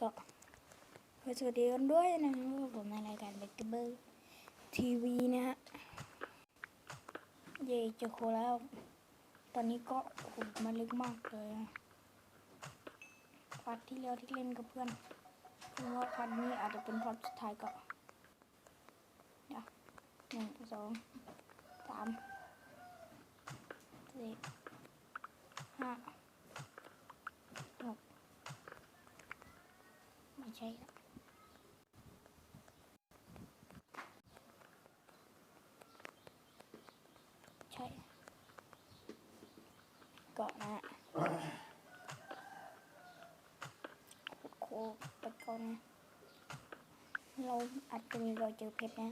ก็สวัสดีกันด้วยนะครับผมในรายการเบเกเบอร์ทีวีนะฮะเย่เจอโคแล้ว ตอนนี้ก็ขุดมาลึกมากเลยนะพาร์ทที่แล้วที่เล่นกับเพื่อนเพราะว่าพาร์ทนี้อาจจะเป็นพาร์ทสุดท้ายก็เดี๋ยวหนึ่งสองสามสี่ห้าหก ไม่ใช่ละใช่เกาะนะขุดโคไปก่อนนะเราอาจจะมีรอยเจอเพชรนะ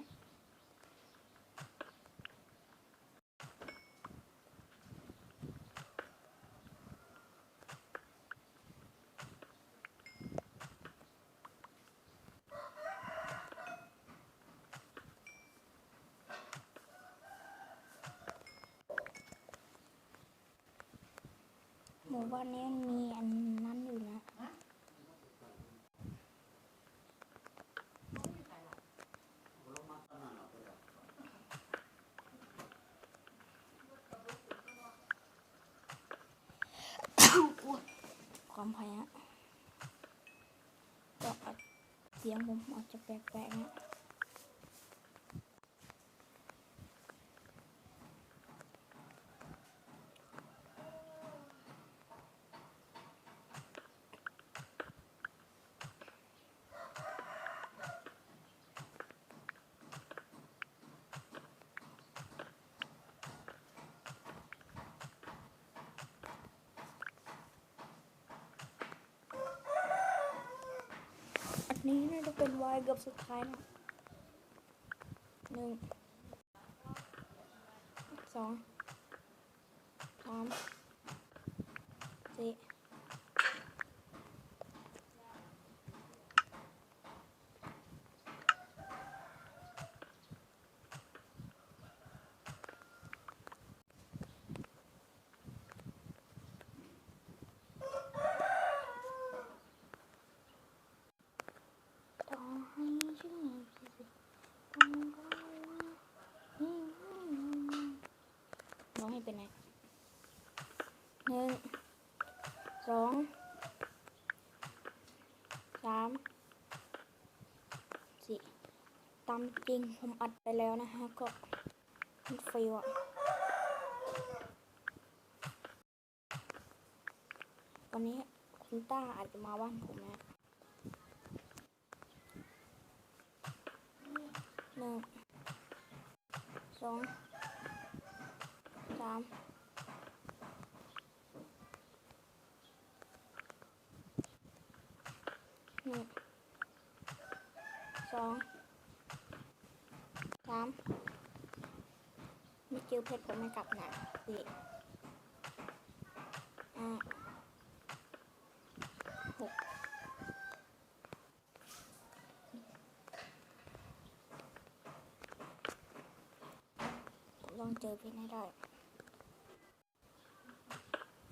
หมู่บ้านนี้ยมีอันนั้นอยู่นะ ความพยายามก็เสียงผมอาจจะแปลกๆนะ นี้น่าจะเป็นวายเกือบสุดท้ายนะหนึ่งสองสามสี่ต่อให้ชื่อต้องร้อง ให้เป็นไงหนึ่งสองสามสี่ตามจริงผมอัดไปแล้วนะฮะ ก็มันฟิลอะวันนี้คุณต้าอาจจะมาบ้านผมนะหนึ่งสอง สามหนึ่งสองสามไม่เจอเพชรผมไม่กลับนะสี่ห้าหกผมต้องเจอเพชรให้ได้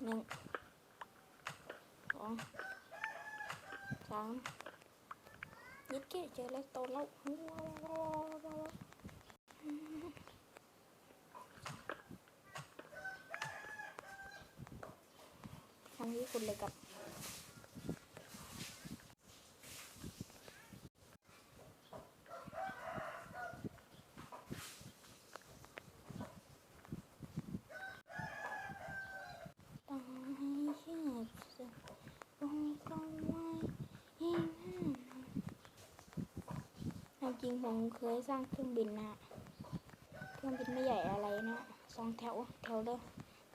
หนึ่งสองสามยึดเกเจอแล้วโตแล้วทางที่คุณเลยกับ ตายเชื่อสึกองต้องไว้ให้ จริงผมเคยสร้างเครื่องบินนะเครื่องบินไม่ใหญ่อะไรนะสองแถวแถวละ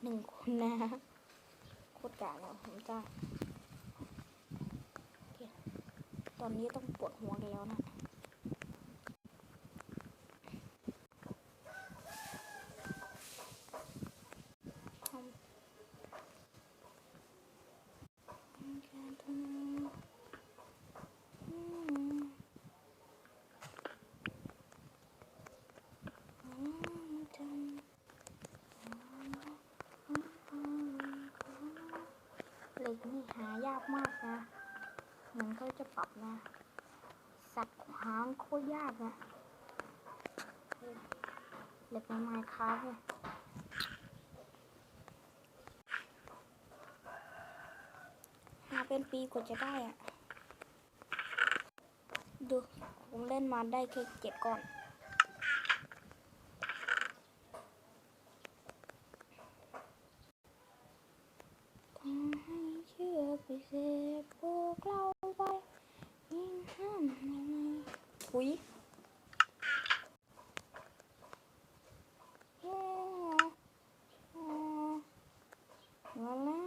หนึ่งคนนะโคตรกะแล้วผมจ้างตอนนี้ต้องปวดหัวแล้วนะ หายากมากนะมเหมือนเขาจะปรับนะ สัตว์หางโคตรยากนะเหล็กในไม้ค้าเนี่ยหาเป็นปีกว่าจะได้อะดูผมเล่นมาได้แค่เจ็ดก้อน ขอให้เชื่อพิเศษพวกเราไปยิ่งห้ามในในถุยโอ้โอ้เวลา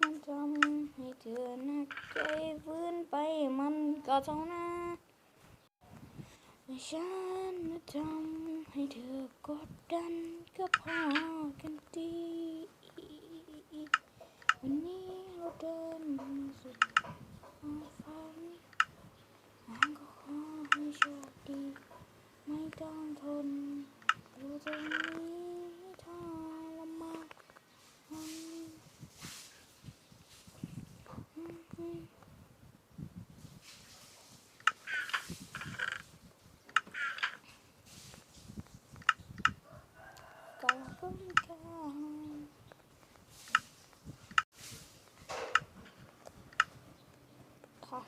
มันทำให้เธอหนักใจฟื้นไปมัน ก็เท่านั้นแต่ฉันน่ะทำให้เธอกดดันก็พอกันดี วันนี้เราเดินมาสุดความฝันฉันก็ขอให้โชคดี ไม่ต้องทนอยู่ตรงนี้ทรมานอืมอืมก็เพิ่งกัน ค่ะ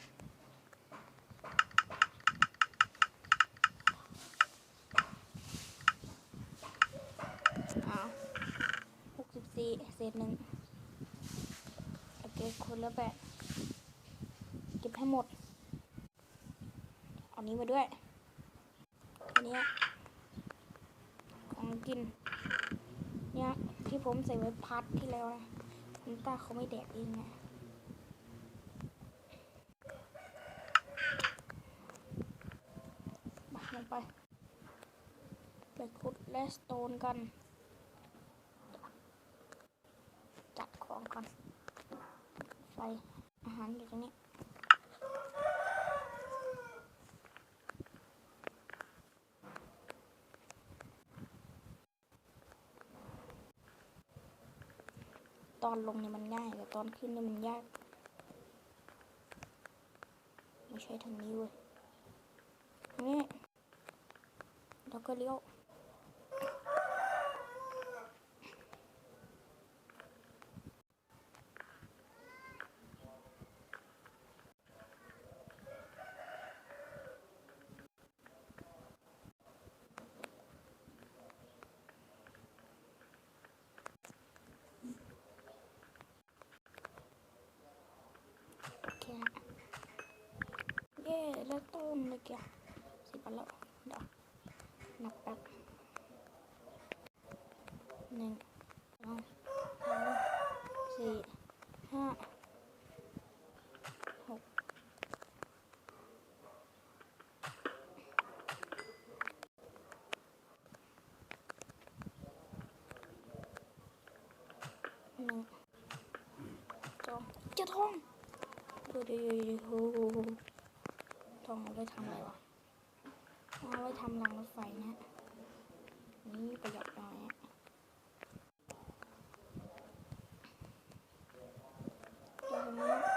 อ้าวหกสิบ สี่เศษหนึ่งโอเคคนละแปดเก็บให้หมด เอานี้มาด้วยแค่เนี้ของกิน เนี่ยที่ผมใส่ไว้พัดที่แล้วนะคุณตาเขาไม่แดกเองนะมาลงไป ไปขุดและสโตนกัน จัด ของก่อนไฟอาหารอยู่ตรงนี้ตอนลงเนี่ยมันง่ายแต่ตอนขึ้นเนี่ยมันยาก ไม่ใช่ทางนี้เว้ยนี่แล้วก็เลี้ยว โอเคฮะ เย่แล้วต้มเลยแกสิบอันแล้วเดี๋ย องเอาไว้ทำอะไรวะเอาไว้ทำรางรถไฟนะนี่ประหยัดหน่อยเดี๋ยวนะ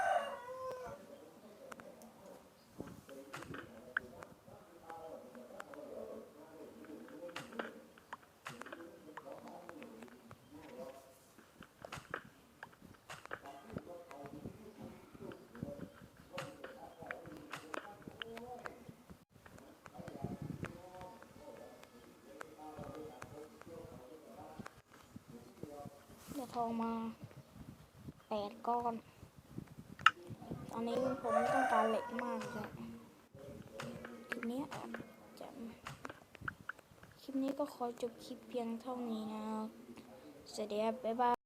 ทองมาแปดก้อน ตอนนี้ผมต้องการเหล็กมากเลยคลิปนี้จะคลิปนี้ก็ขอจบคลิปเพียงเท่านี้นะสวัสดีครับบ๊ายบาย